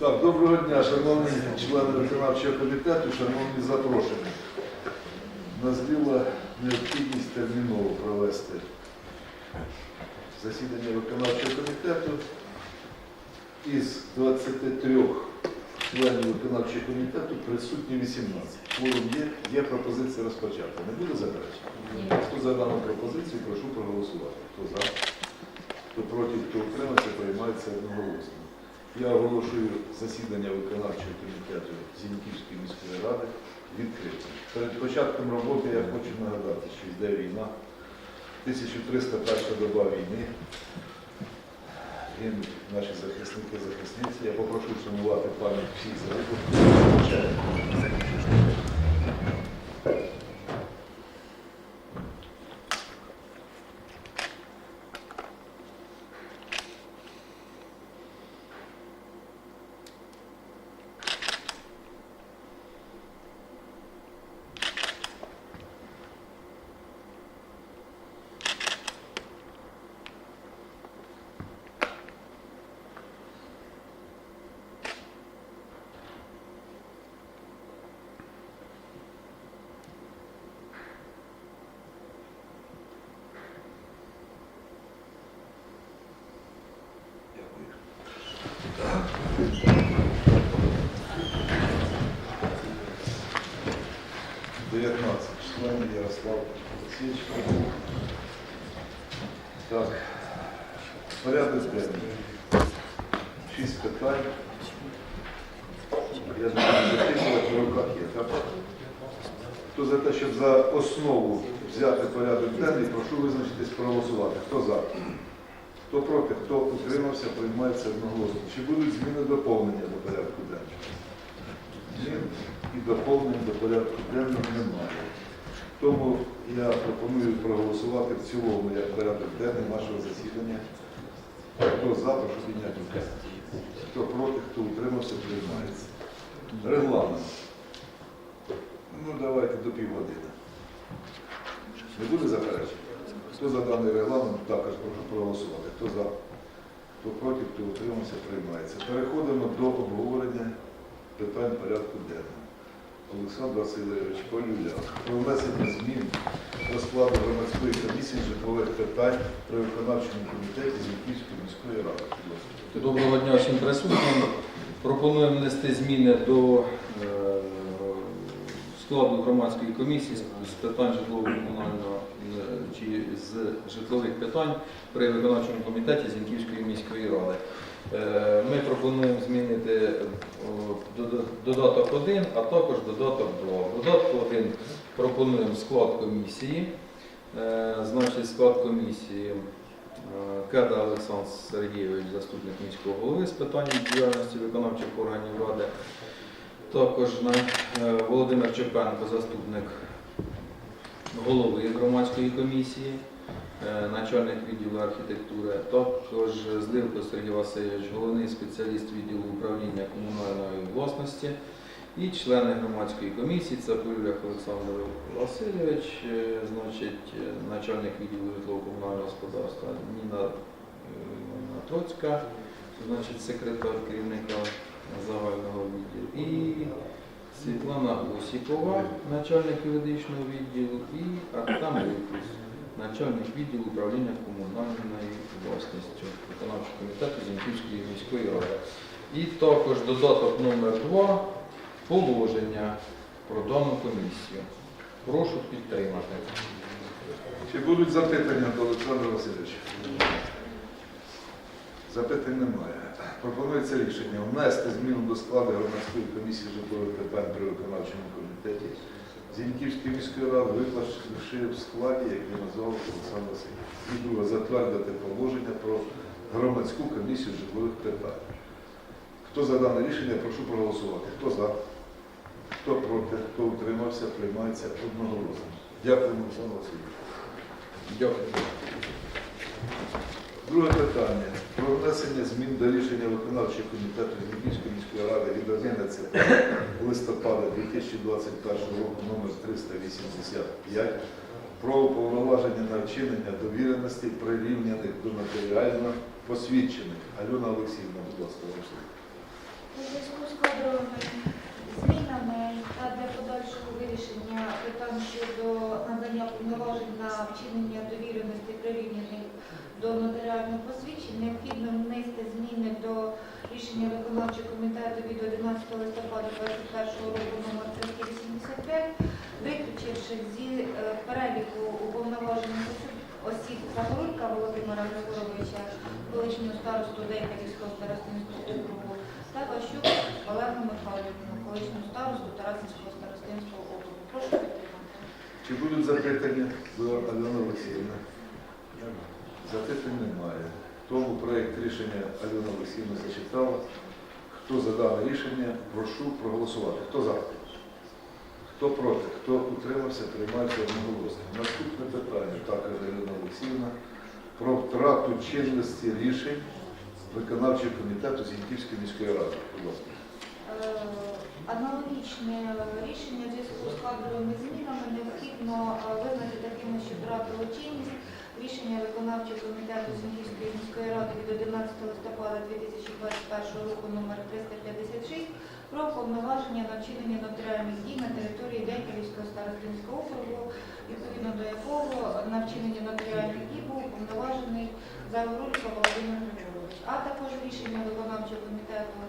Так, доброго дня, шановні члени виконавчого комітету, шановні запрошені. Назріла необхідність терміново провести засідання виконавчого комітету. Із 23 членів виконавчого комітету присутні 18. Форум є, є пропозиція розпочати. Не буде заперечень? Хто за дану пропозицію, прошу проголосувати. Хто за? Хто проти, хто утримався, приймається одноголосно. Я оголошую засідання виконавчого комітету Зіньківської міської ради відкритим. Перед початком роботи я хочу нагадати, що йде війна, 1301 доба війни. Гинуть наші захисники захисниці. Я попрошу сумувати пам'ять всіх загиблих. Дякую. 19 членів Ярослав Олексійович. Так, порядок денний. Шість питань. Я думаю, записувати в руках є, так? Хто за те, щоб за основу взяти порядок денний, прошу визначитись проголосувати. Хто за? Хто проти, хто утримався, приймається одноголосно. Чи будуть зміни доповнення до порядку денного? І доповнень до порядку денного немає. Тому я пропоную проголосувати в цілому як порядок денний нашого засідання. Хто за, прошу підняти руку. Хто проти, хто утримався, приймається. Регламент. Ну, давайте до півгодини. Не буде заперечень? Хто за даний регламент, також прошу проголосувати. Хто за, хто проти, хто утримався, приймається. Переходимо до обговорення питань порядку денного. Олександр Васильович Полюля. Про внесення змін до складу громадської комісії житлових питань при виконавчому комітеті Зінківської міської ради. Доброго дня всім присутнім. Пропонуємо внести зміни до е, складу громадської комісії з- з питань житлово-комунального е, чи з житлових питань при виконавчому комітеті Зінківської міської ради. Е, Ми пропонуємо змінити додаток 1, а також додаток 2. В додатку 1 пропонуємо склад комісії. Е, Значить, склад комісії Е, Кеда Олександр Сергійович, заступник міського голови з питань діяльності виконавчих органів ради. Також е, Володимир Чепенко, заступник голови громадської комісії, е, начальник відділу архітектури. Також Зливко Сергій Васильович, головний спеціаліст відділу управління комунальної власності. І члени громадської комісії це Полюлях Олександр Васильович, е, значить, е, начальник відділу житлово-комунального господарства Ніна е, Троцька, значить, секретар керівника загального відділу. І Світлана Осіпова, начальник юридичного відділу, і Артем Липус, начальник відділу управління комунальною власністю виконавчого комітету Зінківської міської ради. І також додаток номер 2 положення про дану комісію. Прошу підтримати. Чи будуть запитання до Олександра Васильовича? Запитань немає. Пропонується рішення внести зміну до складу громадської комісії житлових питань при комітеті Зіньківської міської ради, виклавши в складі, як він назвав Олександр Васильович. І друге, затвердити положення про громадську комісію житлових питань. Хто за дане рішення, прошу проголосувати. Хто за? Хто проти, хто утримався, приймається одноголосно. Дякую, Олександр Васильович. Дякую. Друге питання. Про внесення змін до рішення виконавчого комітету Зінківської міської ради від 11 листопада 2021 року номер 385 про уповноваження на вчинення довіреності прирівняних до матеріально посвідчених. Альона Олексіївна, будь ласка, вам. У зв'язку з кадровими змінами та для подальшого вирішення питань щодо надання повноважень на вчинення довіреності прирівняних до нотаріального посвідчень необхідно внести зміни до рішення виконавчого комітету від 11 листопада 2021 року номер 385, виключивши зі е, переліку уповноважених осіб Загорулька Володимира Григоровича, колишнього старосту Дейківського старостинського округу, та Ващук Олегу Михайлівну, колишнього старосту Тарасівського старостинського округу. Прошу підтримати. Чи будуть запитання до Альони Олексіївни? Запитань немає. Тому проєкт рішення Альона Олексіївна зачитала. Хто за рішення, прошу проголосувати. Хто за? Хто проти? Хто утримався, приймається одноголосно. Наступне питання, також Альона Олексіївна, про втрату чинності рішень виконавчого комітету Зіньківської міської ради. Будь ласка. Е, Аналогічне рішення зв'язку з кадровими змінами необхідно е, визнати такими, що втратило чинність рішення виконавчого комітету Зінківської міської ради від 11 листопада 2021 року номер 356 про повноваження на вчинення нотаріальних дій на території Деньківського старостинського округу, відповідно до якого на вчинення нотаріальних дій був уповноважений Загорулько Володимир Григорович, а також рішення виконавчого комітету е,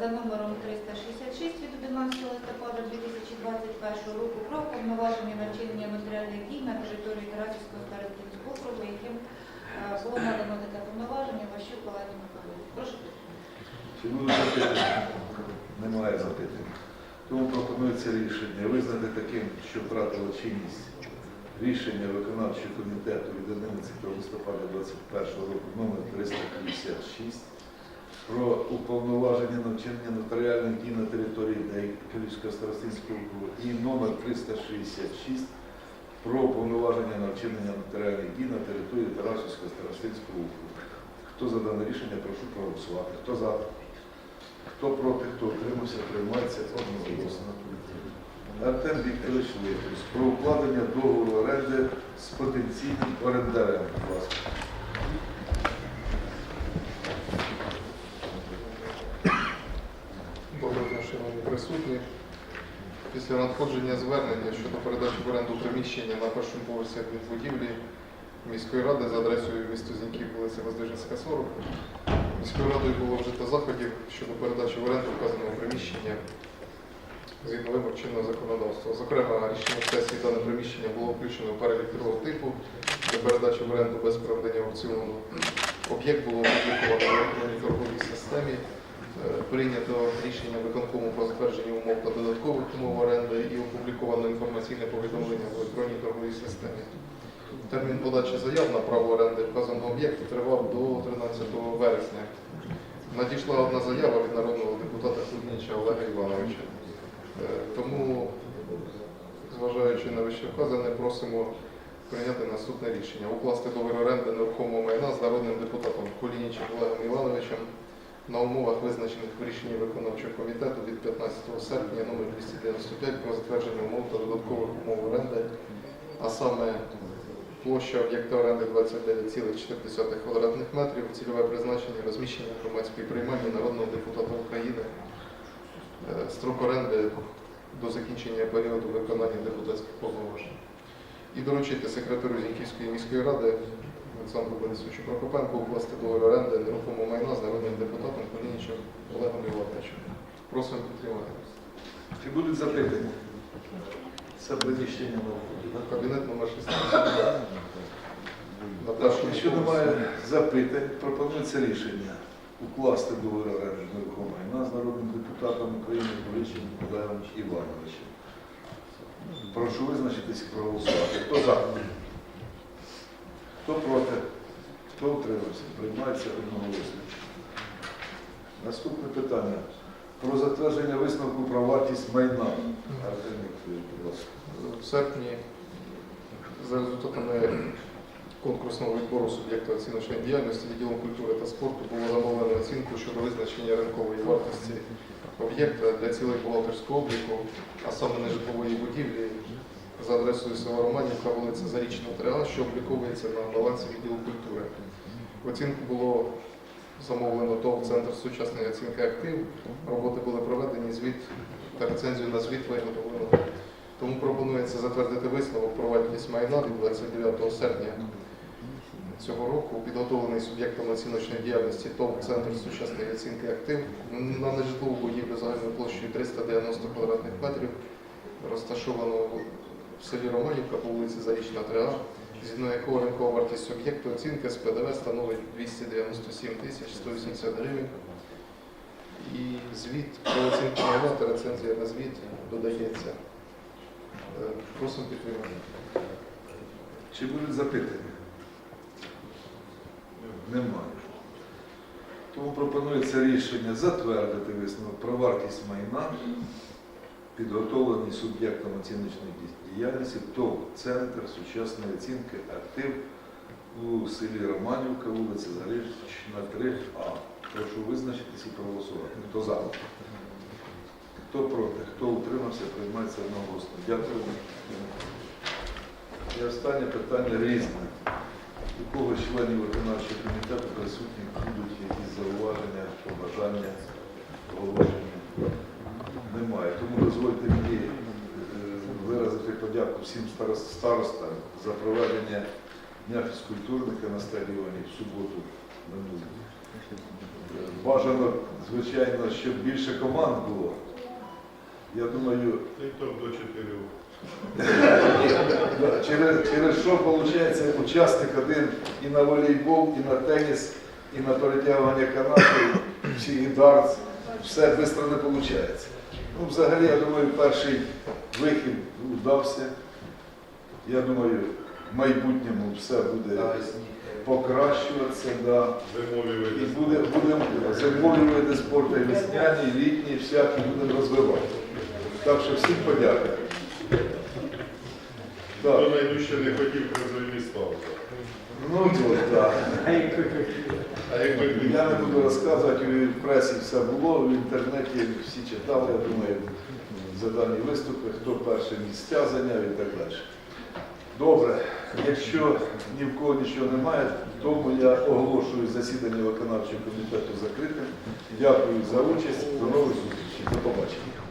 за номером 366 від 11 листопада 2021 року про повноваження на вчинення нотаріальних дій на території Тарасівського старостинського округу, яким е, було надано таке повноваження Ващук Олені. Прошу запитання? Немає запитань. Тому пропонується рішення визнати таким, що втратило чинність рішення виконавчого комітету від 11 листопада 2021 року номер 356 про уповноваження на вчинення нотаріальних дій на території Київського старостинського округу і номер 366 про повноваження на вчинення нотаріальних дій на території Тарасівського старостинського округу. Хто за дане рішення, прошу проголосувати. Хто за? Хто проти, хто утримався, приймається одноголосно. Артем Вікторович Литвус про укладення договору оренди з потенційним орендарем. Будь ласка. Доброго дня, шановні присутні. Після надходження звернення щодо передачі в оренду приміщення на першому поверсі адмінбудівлі міської ради за адресою місто Зіньків, вулиця Воздвиженська, 40, міською радою було вжито заходів щодо передачі в оренду вказаного приміщення згідно вимог чинного законодавства. Зокрема, рішенням сесії дане приміщення було включено в перелік другого типу для передачі в оренду без проведення аукціону. Об'єкт було опубліковано в електронній торговій системі. Е, Прийнято рішення виконкому про затвердження умов та додаткових умов оренди і опубліковано інформаційне повідомлення в електронній торговій системі. Термін подачі заяв на право оренди вказаного об'єкту тривав до 13 вересня. Надійшла одна заява від народного депутата Кузьміча Олега Івановича. Е, Тому, зважаючи на вище вказане, просимо прийняти наступне рішення. Укласти договір оренди нерухомого майна з народним депутатом Кулінічем Олегом Івановичем на умовах, визначених в рішенні виконавчого комітету від 15 серпня номер 295 про затвердження умов та додаткових умов оренди, а саме площа об'єкта оренди 29,4 квадратних метрів, цільове призначення розміщення громадської приймальні народного депутата України, Е, строк оренди до закінчення періоду виконання депутатських повноважень. І доручити секретарю Зіньківської міської ради Олександру Борисовичу Прокопенку укласти договір оренди нерухомого майна з народним депутатом Кулінічем Олегом Івановичем. Просимо підтримати. Чи будуть запитання? Це приміщення на. Кабінет номер 16. Наташа, Якщо немає запитань, пропонується рішення укласти договір оренди нерухомого майна з народним депутатом України Кулічем Олегом Івановичем. Прошу визначитись і проголосувати. Хто за? Хто проти? Хто утримався? Приймається одноголосно. Наступне питання. Про затвердження висновку про вартість майна. Артем будь ласка. В серпні за результатами конкурсного відбору суб'єкта оціночної діяльності відділом культури та спорту було замовлено оцінку щодо визначення ринкової вартості об'єкта для цілей бухгалтерського обліку, а саме нежитлової будівлі за адресою села Романівка, вулиця Зарічна 3А, що обліковується на балансі відділу культури. Оцінку було замовлено ТОВ Центр сучасної оцінки актив. Роботи були проведені, звіт та рецензію на звіт виготовлено. Тому пропонується затвердити висновок про вартість майна від 29 серпня цього року, підготовлений суб'єктом оціночної діяльності ТОВ Центр сучасної оцінки актив на нежитлову будівлю загальною площею 390 квадратних метрів, розташовано в селі Романівка по вулиці Зарічна 3А, згідно якого ринкова вартість об'єкту оцінки з ПДВ становить 297 тисяч 180 гривень. І звіт про оцінку майна рецензія на звіт додається. Е, Просимо підтримати. Чи будуть запитання? Немає. Тому пропонується рішення затвердити висновок про вартість майна, підготовлений суб'єктом оціночної діяльності ТОВ Центр сучасної оцінки актив у селі Романівка, вулиця Зарічна, 3А. Прошу визначитись і проголосувати. Хто за? Хто проти? Хто утримався, приймається одноголосно. Дякую. І останнє питання різне. У кого членів виконавчого комітету присутні будуть якісь зауваження, побажання, оголошення? Немає. Тому дозвольте мені виразити подяку всім старостам за проведення Дня фізкультурника на стадіоні в суботу Бажано, звичайно, щоб більше команд було. Я думаю, до чотирьох. Через, через що виходить учасник один і на волейбол, і на теніс, і на перетягування канату, чи і дартс. Все швидко не виходить. Ну, взагалі, я думаю, перший вихід вдався. Я думаю, в майбутньому все буде покращуватися. Да. І буде, будемо зимові спорту, і весняні, і літні, всякі будемо розвивати. Так що всім подяка. Хто найдужче не хотів призові став. Ну, от, так. Я не буду розказувати, в пресі все було, в інтернеті всі читали, я думаю, за дані виступи, хто перше місця зайняв і так далі. Добре, якщо ні в кого нічого немає, тому я оголошую засідання виконавчого комітету закритим. Дякую за участь. До нових зустрічей. До побачення.